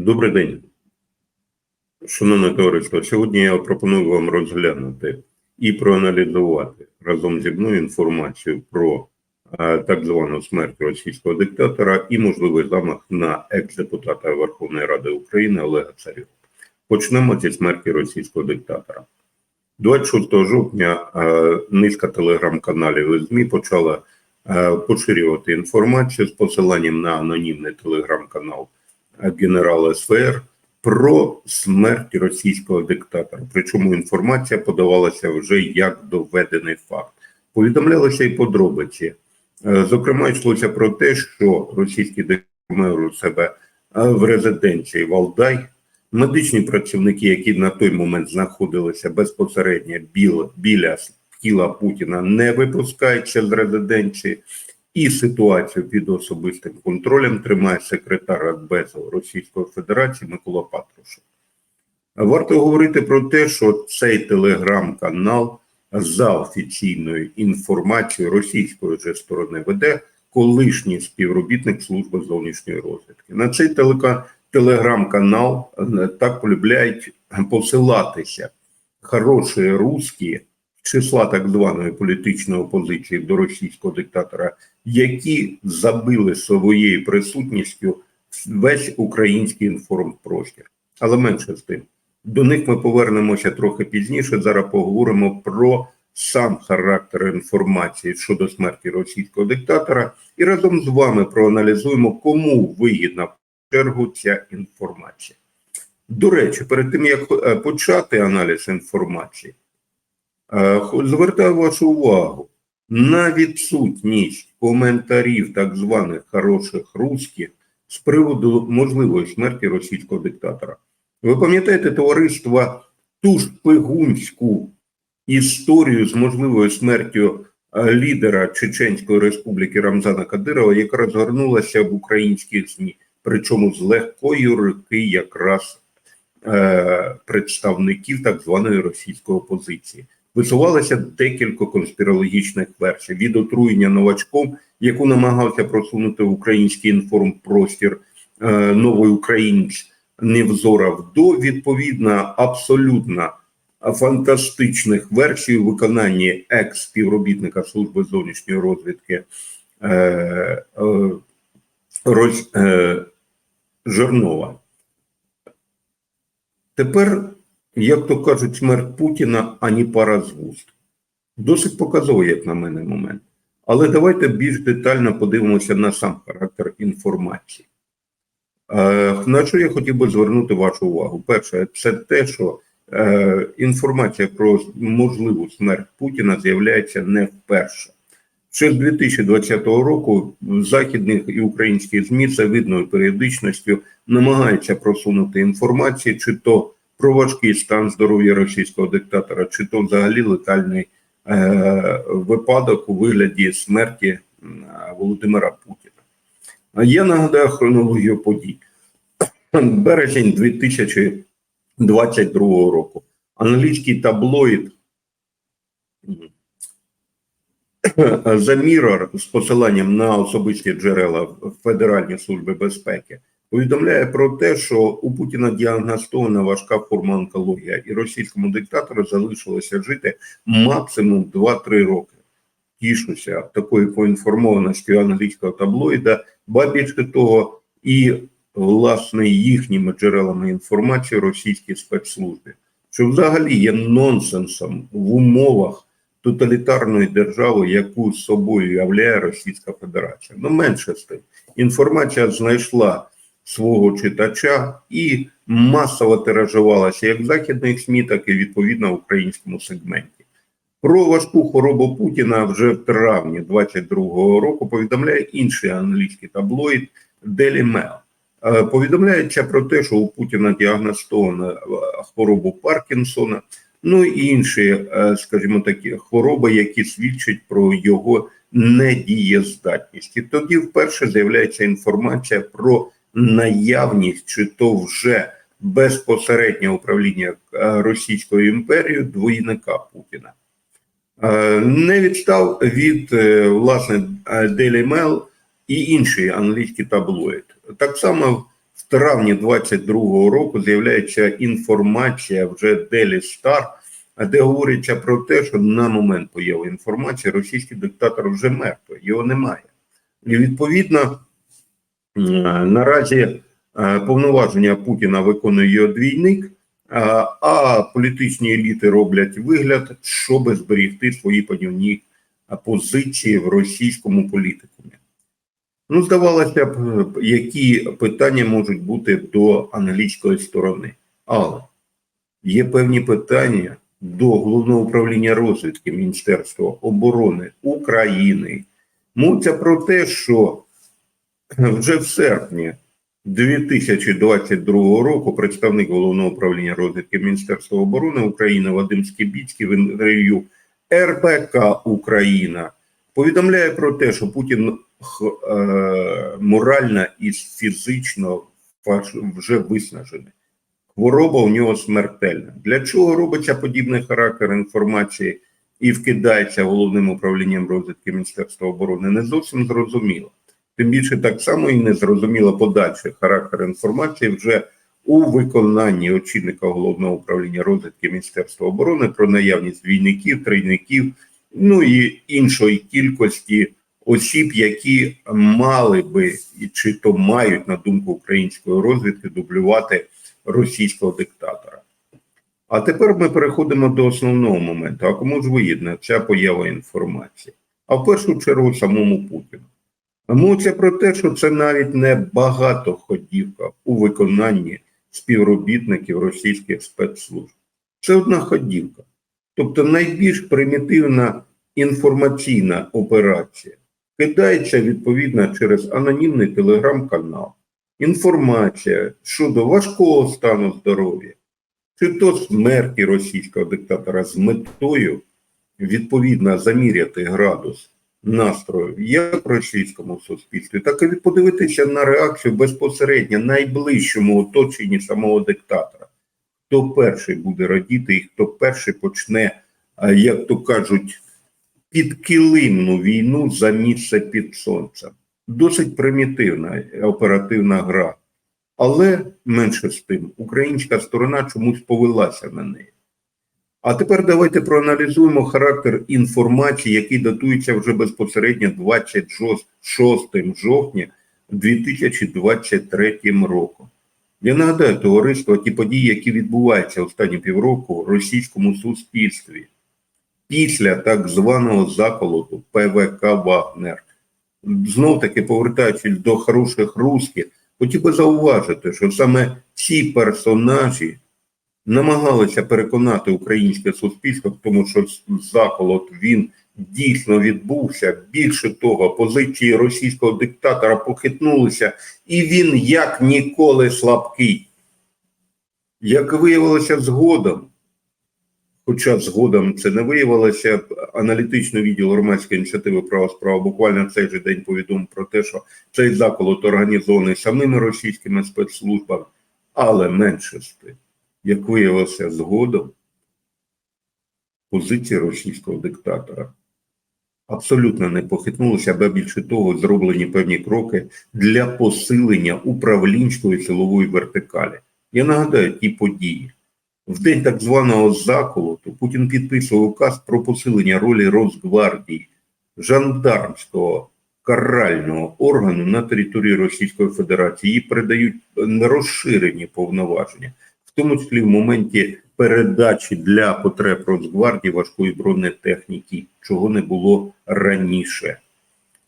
Добрий день, шановне товариство. Сьогодні я пропоную вам розглянути і проаналізувати разом зі мною інформацію про е, так звану смерть російського диктатора і можливий замах на екс-депутата Верховної Ради України Олега Царєва. Почнемо зі смерті російського диктатора. 26 жовтня е, низка телеграм-каналів і ЗМІ почала е, поширювати інформацію з посиланням на анонімний телеграм-канал генерала СВР про смерть російського диктатора. Причому інформація подавалася вже як доведений факт. Повідомлялися і подробиці. Е, Зокрема, йшлося про те, що російський диктатор у себе е, в резиденції Валдай. Медичні працівники, які на той момент знаходилися безпосередньо біля тіла Путіна, не випускаються з резиденції, і ситуацію під особистим контролем тримає секретар Радбезу Російської Федерації Микола Патрушев. Варто говорити про те, що цей телеграм-канал за офіційною інформацією російської же сторони веде колишній співробітник служби зовнішньої розвідки. На цей телеграм-канал е, так полюбляють посилатися хороші русські числа так званої політичної опозиції до російського диктатора, які забили своєю присутністю весь український інформпростір. Але менше з тим. До них ми повернемося трохи пізніше. Зараз поговоримо про сам характер інформації щодо смерті російського диктатора, і разом з вами проаналізуємо, кому вигідна в чергу ця інформація. До речі, перед тим як е, почати аналіз інформації, звертаю вашу увагу на відсутність коментарів так званих хороших русських з приводу можливої смерті російського диктатора. Ви пам'ятаєте товариство ту шпигунську історію з можливою смертю е, лідера Чеченської республіки Рамзана Кадирова, яка розгорнулася в українських ЗМІ, причому з легкої руки якраз е, представників так званої російської опозиції. Висувалося декілька конспірологічних версій від отруєння новачком, яку намагався просунути український інформпростір е, новий українець Невзоров, до відповідно абсолютно фантастичних версій у виконанні екс-співробітника служби зовнішньої розвідки е, е, Роз, е, Жирнова. Тепер, як то кажуть, смерть Путіна ані пара з вуст. Досить показовий, як на мене, момент. Але давайте більш детально подивимося на сам характер інформації. Е, На що я хотів би звернути вашу увагу? Перше, це те, що е, інформація про можливу смерть Путіна з'являється не вперше. Ще з 2020 року західних і українських ЗМІ це видною періодичністю намагається просунути інформацію, чи то про важкий стан здоров'я російського диктатора, чи то взагалі летальний е, випадок у вигляді смерті Володимира Путіна. Я нагадаю хронологію подій. Березень 2022 року. Англійський таблоїд The Mirror з посиланням на особисті джерела Федеральної служби безпеки повідомляє про те, що у Путіна діагностована важка форма онкологія, і російському диктатору залишилося жити максимум 2-3 роки. Тішуся такою поінформованістю англійського таблоїда, ба більше того, і власне їхніми джерелами інформації російські спецслужби, що взагалі є нонсенсом в умовах тоталітарної держави, яку собою являє Російська Федерація. Ну менше з тим, інформація знайшла свого читача і масово тиражувалася як в західних СМІ, так і відповідно в українському сегменті. Про важку хворобу Путіна вже в травні 22-го року повідомляє інший англійський таблоїд Daily Mail. Е, Повідомляється про те, що у Путіна діагностована е, хворобу Паркінсона, ну і інші, е, скажімо такі, хвороби, які свідчать про його недієздатність. І тоді вперше з'являється інформація про наявність чи то вже безпосереднє управління е, Російською імперією двойника Путіна. Е, Не відстав від е, власне Daily Mail і інший англійський таблоїд. Так само в травні 22-го року з'являється інформація вже Daily Star, де говориться про те, що на момент появи інформації російський диктатор вже мертвий, його немає. І відповідно наразі е, повноваження Путіна виконує його двійник, е, а політичні еліти роблять вигляд, щоб зберігти свої панівні позиції в російському політикумі. Ну, здавалося б, які питання можуть бути до англійської сторони. Але є певні питання до головного управління розвідки Міністерства оборони України. Мовиться про те, що вже в серпні 2022 року представник головного управління розвідки Міністерства оборони України Вадим Скібіцький в інтерв'ю РПК Україна повідомляє про те, що Путін е, морально і фізично вже виснажений. Хвороба у нього смертельна. Для чого робиться подібний характер інформації і вкидається головним управлінням розвідки Міністерства оборони, не зовсім зрозуміло. Тим більше так само і не зрозуміло подальший характер інформації вже у виконанні очільника головного управління розвідки Міністерства оборони про наявність двійників, трійників, ну і іншої кількості осіб, які мали би чи то мають на думку української розвідки дублювати російського диктатора. А тепер ми переходимо до основного моменту. А кому ж вигідна ця поява інформації? А в першу чергу самому Путіну. Мовиться про те, що це навіть не багатоходівка у виконанні співробітників російських спецслужб. Це одна ходівка. Тобто найбільш примітивна інформаційна операція кидається відповідно через анонімний телеграм-канал. Інформація щодо важкого стану здоров'я, чи то смерті російського диктатора з метою відповідно заміряти градус настрою як в російському суспільстві, так і подивитися на реакцію безпосередньо найближчому оточенні самого диктатора. Хто перший буде радіти і хто перший почне, як то кажуть, підкилимну війну за місце під сонцем. Досить примітивна оперативна гра. Але менше з тим, українська сторона чомусь повелася на неї. А тепер давайте проаналізуємо характер інформації, який датується вже безпосередньо 26 жовтня 2023 року. Я нагадаю товариство ті події, які відбуваються останні півроку в російському суспільстві після так званого заколоту ПВК Вагнер. Знов таки повертаючись до хороших русських, хотів би зауважити, що саме ці персонажі намагалися переконати українське суспільство в тому, що заколот він дійсно відбувся. Більше того, позиції російського диктатора похитнулися, і він як ніколи слабкий. Як виявилося згодом, хоча згодом це не виявилося, аналітичний відділ громадської ініціативи права справа буквально цей же день повідомив про те, що цей заколот організований самими російськими спецслужбами, але менше з тим як виявилося згодом, позиції російського диктатора абсолютно не похитнулися, аби більше того, зроблені певні кроки для посилення управлінської силової вертикалі. Я нагадаю ті події. В день так званого заколоту Путін підписував указ про посилення ролі Росгвардії, жандармського карального органу на території Російської Федерації. Їй передають розширені повноваження тому числі в моменті передачі для потреб Росгвардії важкої бронетехніки, чого не було раніше.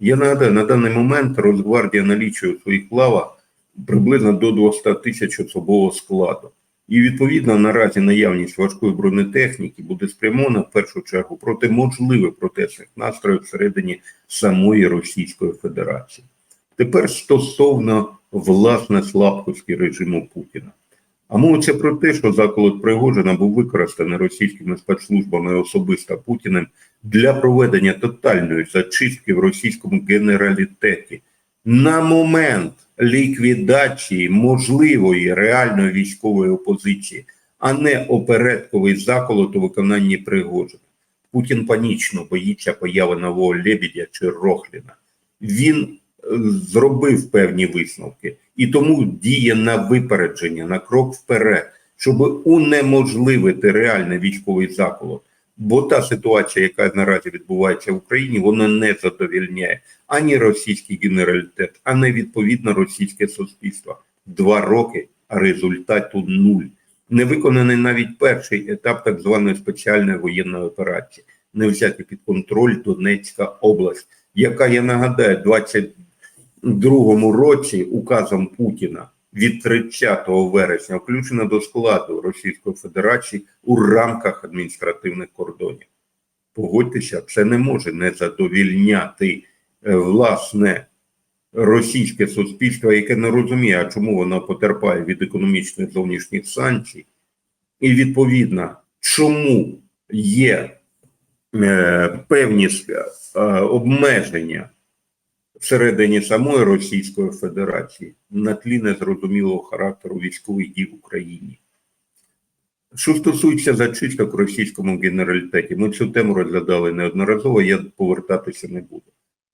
Я нагадаю, на даний момент Росгвардія налічує у своїх лавах приблизно до 200 тисяч особового складу. І відповідно наразі наявність важкої бронетехніки буде спрямована в першу чергу проти можливих протестних настроїв всередині самої Російської Федерації. Тепер стосовно власне слабкості режиму Путіна. А мовиться про те, що заколот Пригожина був використаний російськими спецслужбами особисто Путіним для проведення тотальної зачистки в російському генералітеті на момент ліквідації можливої реальної військової опозиції, а не опередковий заколот у виконанні Пригожина. Путін панічно боїться появи нового Лебедя чи Рохліна. Він е, зробив певні висновки і тому діє на випередження, на крок вперед, щоб унеможливити реальний військовий заколот. Бо та ситуація, яка наразі відбувається в Україні, вона не задовільняє ані російський генералітет, ані відповідно російське суспільство. Два роки, а результату нуль. Не виконаний навіть перший етап так званої спеціальної воєнної операції, не взяти під контроль Донецька область, яка я нагадаю, 22-му році указом Путіна від 30 вересня включена до складу Російської Федерації у рамках адміністративних кордонів. Погодьтеся, це не може не задовільняти е, власне російське суспільство, яке не розуміє, а чому воно потерпає від економічних зовнішніх санкцій, і відповідно, чому є е, певні е, обмеження всередині самої Російської Федерації на тлі незрозумілого характеру військових дій в Україні. Що стосується зачисток в російському генералітеті, ми цю тему розглядали неодноразово, я повертатися не буду.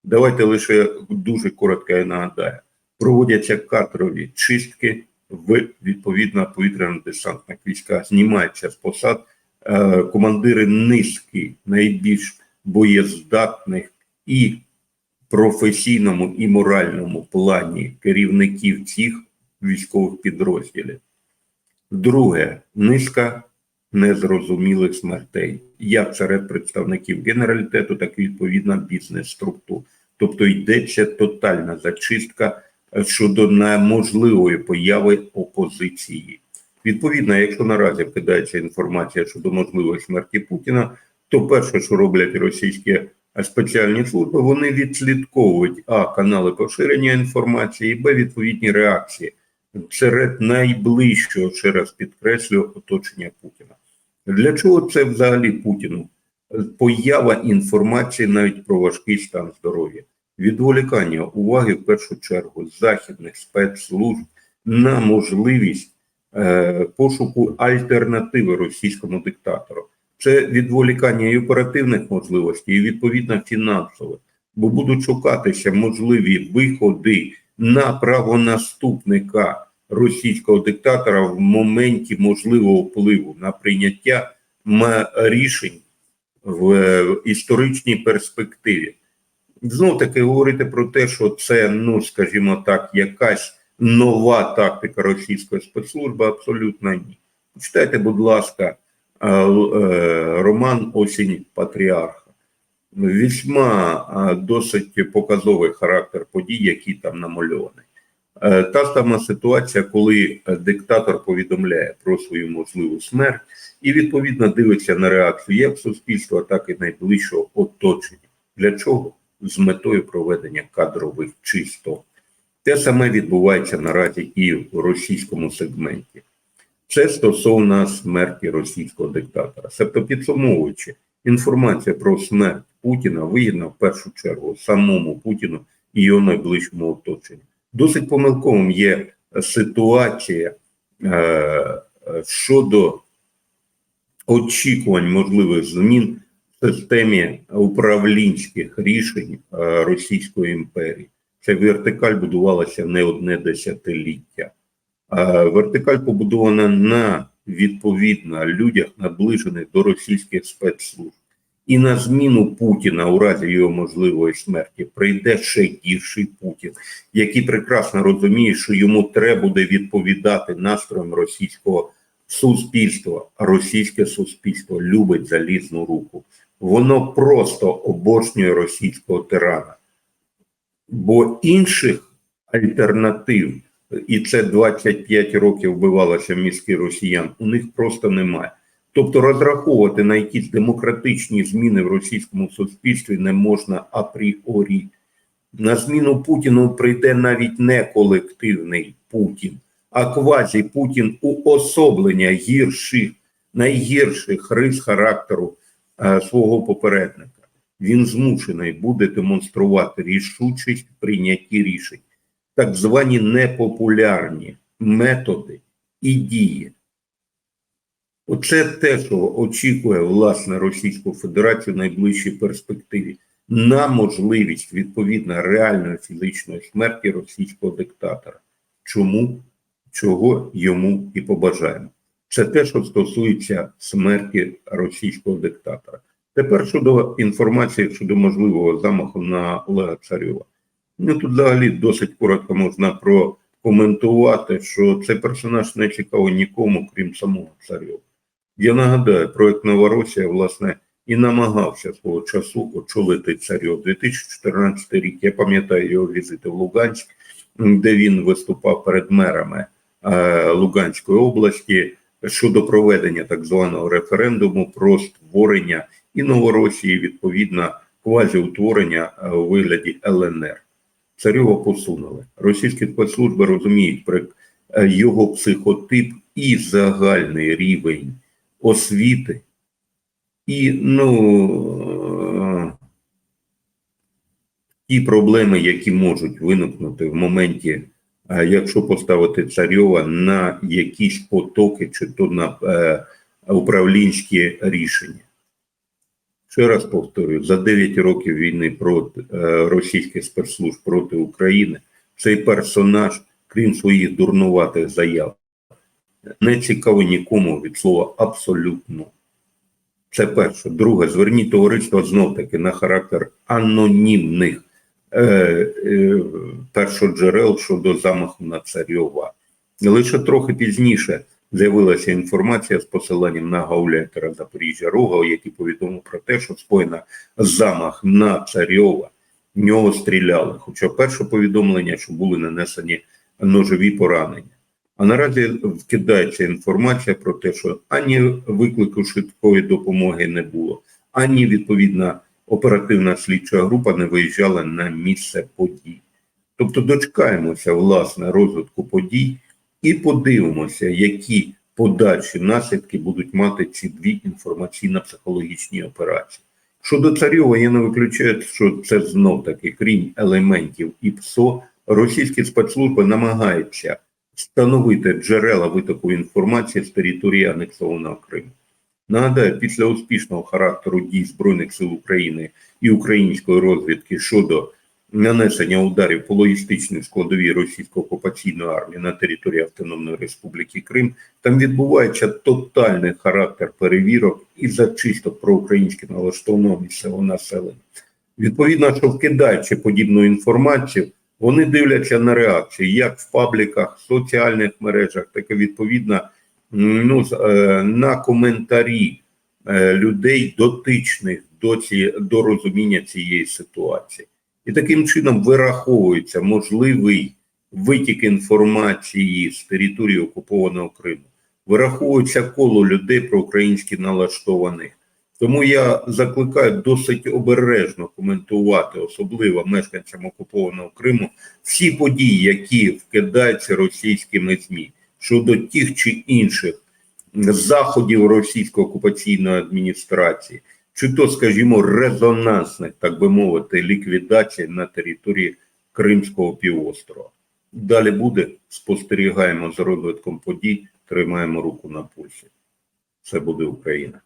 Давайте лише дуже коротко я нагадаю. Проводяться кадрові чистки в відповідно повітряно-десантних військах, знімаються з посад е, командири низки найбільш боєздатних і професійному і моральному плані керівників цих військових підрозділів. Друге, низка незрозумілих смертей, як серед представників генералітету, так і відповідно бізнес-структур. Тобто йдеться тотальна зачистка щодо неможливої появи опозиції. Відповідно, якщо наразі вкидається інформація щодо можливої смерті Путіна, то перше, що роблять російські спеціальні служби, вони відслідковують а канали поширення інформації, і б відповідні реакції серед найближчого, ще раз підкреслю, оточення Путіна. Для чого це взагалі Путіну? Поява інформації навіть про важкий стан здоров'я, відволікання уваги в першу чергу західних спецслужб на можливість е, пошуку альтернативи російському диктатору. Це відволікання і оперативних можливостей, і відповідно фінансових, бо будуть шукатися можливі виходи на правонаступника російського диктатора в моменті можливого впливу на прийняття рішень в історичній перспективі. Знов таки говорити про те, що це, ну скажімо так, якась нова тактика російської спецслужби, абсолютно ні. Читайте, будь ласка, е, е, роман Осінь Патріарха. Вісьма досить показовий характер подій, які там намальовані. Е, та сама ситуація, коли диктатор повідомляє про свою можливу смерть і відповідно дивиться на реакцію як суспільства, так і найближчого оточення. Для чого? З метою проведення кадрових чисток. Те саме відбувається наразі і в російському сегменті. Це стосовно смерті російського диктатора. Себто підсумовуючи, інформація про смерть Путіна вигідна в першу чергу самому Путіну і його найближчому оточенню. Досить помилковим є ситуація е, щодо очікувань можливих змін в системі управлінських рішень е, Російської імперії. Ця вертикаль будувалася не одне десятиліття. А вертикаль побудована на відповідно людях, наближених до російських спецслужб. І на зміну Путіна у разі його можливої смерті прийде ще гірший Путін, який прекрасно розуміє, що йому треба буде відповідати настроям російського суспільства. Російське суспільство любить залізну руку. Воно просто обожнює російського тирана. Бо інших альтернатив, і це 25 років вбивалося в мізки росіян, у них просто немає. Тобто розраховувати на якісь демократичні зміни в російському суспільстві не можна апріорі. На зміну Путіну прийде навіть не колективний Путін, а квазі Путін уособлення гірших, найгірших рис характеру е, свого попередника. Він змушений буде демонструвати рішучість в прийнятті рішень, так звані непопулярні методи і дії. Оце те, що очікує власне Російську Федерацію в найближчій перспективі на можливість відповідно реальної фізичної смерті російського диктатора. чому, чого йому і побажаємо. Це те, що стосується смерті російського диктатора. Тепер щодо інформації щодо можливого замаху на Олега Царьова. Ну тут взагалі досить коротко можна прокоментувати, що цей персонаж не цікавий нікому, крім самого Царьова. Я нагадаю, проект Новоросія, власне, і намагався свого часу очолити Царьов. 2014 рік. Я пам'ятаю його візити в Луганськ, де він виступав перед мерами е, Луганської області щодо проведення так званого референдуму про створення і Новоросії, відповідно, квазіутворення е, у вигляді ЛНР. Царьова посунули. Російські спецслужби розуміють про е, його психотип і загальний рівень освіти, і ну, е, ті проблеми, які можуть виникнути в моменті, е, якщо поставити царьова на якісь потоки, чи то на управлінські рішення. Ще раз повторюю, за 9 років війни проти е, російських спецслужб проти України цей персонаж, крім своїх дурнуватих заяв, не цікавий нікому від слова абсолютно. Це перше. Друге, зверніть товариство знов таки на характер анонімних е, е, першоджерел щодо замаху на царьова. Лише трохи пізніше з'явилася інформація з посиланням на гауляйтера Запоріжжя Рогова, який повідомив про те, що скоєна замах на царьова, в нього стріляли. Хоча перше повідомлення, що були нанесені ножові поранення. А наразі вкидається інформація про те, що ані виклику швидкої допомоги не було, ані відповідна оперативна слідча група не виїжджала на місце подій. Тобто дочекаємося власне розвитку подій і подивимося, які подальші наслідки будуть мати ці дві інформаційно-психологічні операції. Щодо царьова, я не виключаю, що це знов таки, крім елементів і ПСО, російські спецслужби намагаються встановити джерела витоку інформації з території анексованого Криму. Нагадаю, після успішного характеру дій Збройних сил України і української розвідки щодо нанесення ударів по логістичній складовій російської окупаційної армії на території Автономної Республіки Крим, там відбувається тотальний характер перевірок і зачисток проукраїнськи налаштованого місцевого населення. Відповідно, що вкидаючи подібну інформацію, вони дивляться на реакції як в пабліках, соціальних мережах, так і відповідно ну, на коментарі е, людей, дотичних до, ці, до розуміння цієї ситуації. І таким чином вираховується можливий витік інформації з території окупованого Криму. Вираховується коло людей проукраїнськи налаштованих. Тому я закликаю досить обережно коментувати, особливо мешканцям окупованого Криму, всі події, які вкидаються російськими ЗМІ щодо тих чи інших заходів російської окупаційної адміністрації, чи то, скажімо, резонансних, так би мовити, ліквідацій на території Кримського півострова. Далі буде спостерігаємо за розвитком подій, тримаємо руку на пульсі. Це буде Україна.